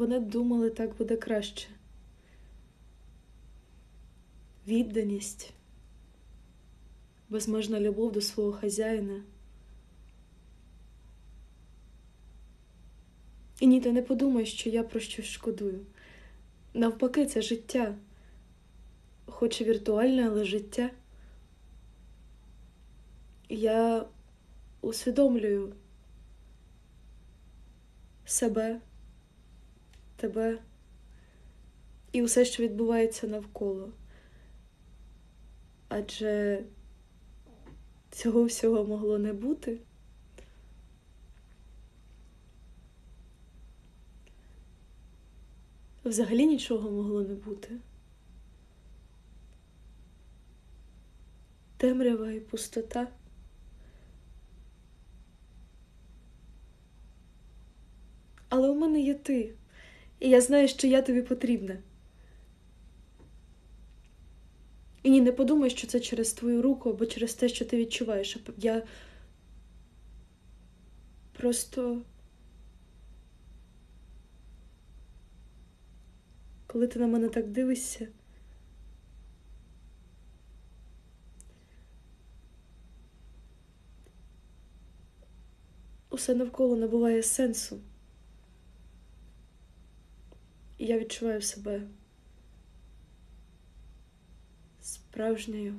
вони думали, так буде краще. Відданість, безмежна любов до свого хазяїна. І ні, ти не подумай, що я про щось шкодую. Навпаки, це життя, хоч і віртуальне, але життя. Я усвідомлюю себе, тебе і усе, що відбувається навколо. Адже цього всього могло не бути. Взагалі нічого могло не бути. Темрява і пустота. Але у мене є ти, і я знаю, що я тобі потрібна. І ні, не подумай, що це через твою руку або через те, що ти відчуваєш. Я просто. Коли ти на мене так дивишся. Усе навколо набуває сенсу. І я відчуваю себе справжньою